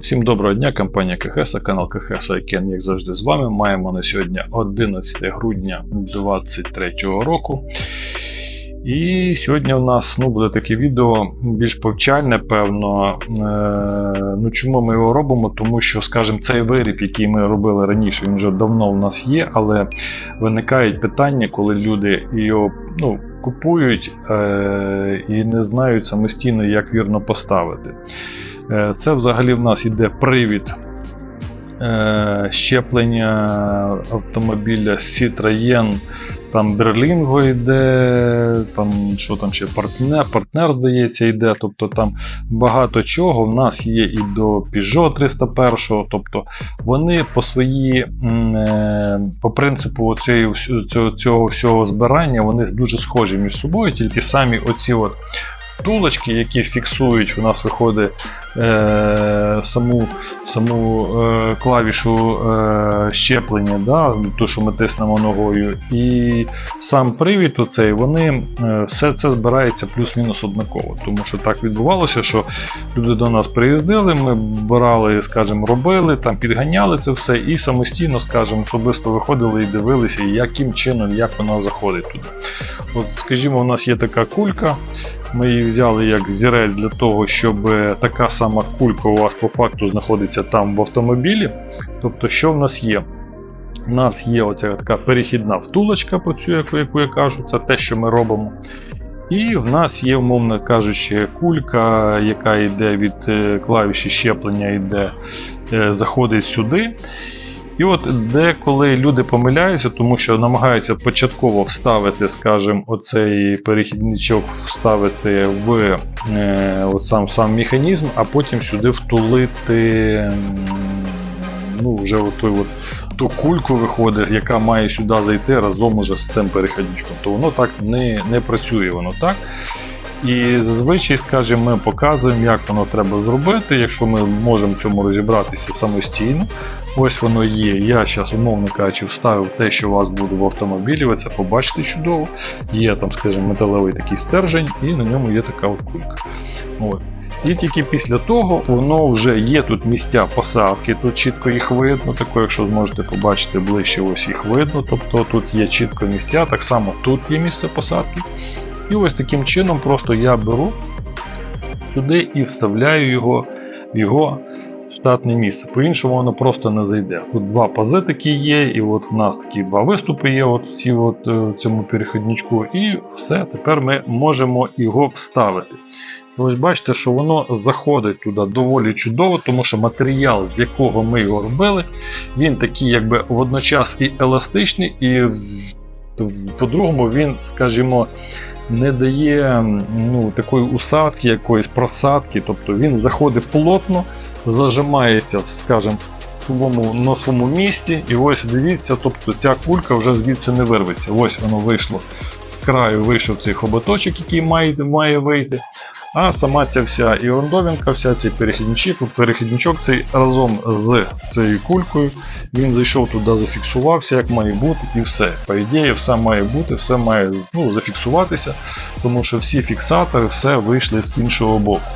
Всім доброго дня, компанія КХС, канал КХС Айкен, як завжди, з вами. Маємо на сьогодні 11 грудня 2023 року. І сьогодні у нас ну, буде таке відео більш повчальне, певно. Е, ну, Чому ми його робимо? Тому що, скажімо, цей виріб, який ми робили раніше, він вже давно у нас є, але виникають питання, коли люди його ну, купують е, і не знають самостійно, як вірно поставити. Е, Це взагалі в нас іде привід е, щеплення автомобіля Citroën, там Берлінго йде, там що там ще партнер, партнер здається, йде. Тобто там багато чого. В нас є і до Peugeot 301, тобто вони по свої, е, по принципу цієї, цього, всього збирання, вони дуже схожі між собою, тільки самі оці от втулочки, які фіксують, у нас виходить е, саму саму е, клавішу е, щеплення, да, ту, що ми тиснемо ногою, і сам привід оцей, вони е, все це збирається плюс-мінус однаково. Тому що так відбувалося, що люди до нас приїздили, ми брали, скажімо, робили, там підганяли це все і самостійно, скажімо, особисто виходили і дивилися, яким чином, як вона заходить туди. От, скажімо, у нас є така кулька. Ми її взяли як зірець для того, щоб така сама кулька у вас по факту знаходиться там в автомобілі. Тобто, що в нас є? У нас є оця така перехідна втулочка, по цю, яку, яку я кажу, це те, що ми робимо. І в нас є, умовно кажучи, кулька, яка йде від е, клавіші щеплення, йде, е, заходить сюди. І от деколи люди помиляються, тому що намагаються початково вставити, скажімо, оцей перехідничок вставити в е, от сам сам механізм, а потім сюди втулити ну, вже отой от, ту кульку виходить, яка має сюди зайти разом уже з цим перехідничком. То воно так не, не працює воно так. І зазвичай, скажімо, ми показуємо, як воно треба зробити, якщо ми можемо в цьому розібратися самостійно. Ось воно є. Я зараз, умовно кажучи, вставив те, що у вас буде в автомобілі, ви це побачите чудово. Є там, скажімо, металевий такий стержень, і на ньому є така от кулька. От. І тільки після того воно вже є тут місця посадки, тут чітко їх видно, тако, якщо зможете побачити ближче, ось їх видно. Тобто тут є чітко місця, так само тут є місце посадки. І ось таким чином просто я беру сюди і вставляю його в його штатне місце. По-іншому воно просто не зайде. Тут два пази такі є, і от в нас такі два виступи є от в ці от, е, цьому перехідничку, і все, тепер ми можемо його вставити. І Ось бачите, що воно заходить туди доволі чудово, тому що матеріал, з якого ми його робили, він такий, якби водночас і еластичний, і по-другому він, скажімо, не дає ну, такої усадки, якоїсь просадки, тобто він заходить плотно, зажимається, скажімо, в своєму носовому місці. І ось дивіться, тобто ця кулька вже звідси не вирветься. Ось воно вийшло з краю, вийшов цей хоботочок, який має, має вийти. А сама ця вся і вся цей перехідничок, перехідничок цей разом з цією кулькою, він зайшов туди, зафіксувався, як має бути, і все. По ідеї, все має бути, все має ну, зафіксуватися, тому що всі фіксатори все вийшли з іншого боку.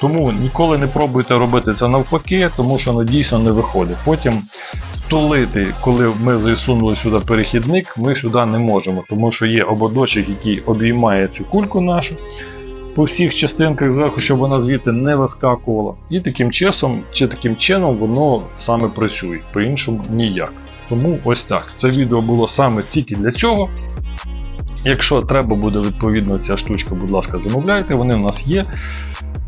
Тому ніколи не пробуйте робити це навпаки, тому що воно дійсно не виходить. Потім втулити, коли ми засунули сюди перехідник, ми сюди не можемо, тому що є ободочок, який обіймає цю кульку нашу по всіх частинках зверху, щоб вона звідти не вискакувала. І таким часом, чи таким чином воно саме працює, по-іншому ніяк. Тому ось так. Це відео було саме тільки для цього. Якщо треба буде відповідно ця штучка, будь ласка, замовляйте, вони в нас є.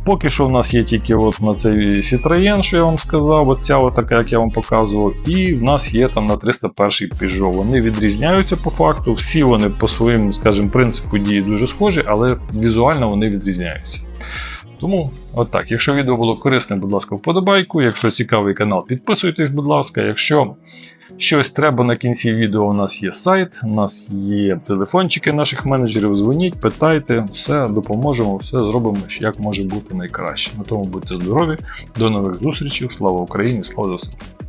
Поки що в нас є тільки от на цей Citroën, що я вам сказав, оця така, як я вам показував, і в нас є там на 301 Peugeot. Вони відрізняються по факту, всі вони по своєму, скажімо, принципу дії дуже схожі, але візуально вони відрізняються. Тому, от якщо відео було корисне, будь ласка, вподобайку. Якщо цікавий канал, підписуйтесь, будь ласка. Якщо щось треба на кінці відео, у нас є сайт, у нас є телефончики наших менеджерів. Дзвоніть, питайте, все допоможемо, все зробимо, як може бути найкраще. На тому будьте здорові, до нових зустрічей. Слава Україні, слава ЗСУ!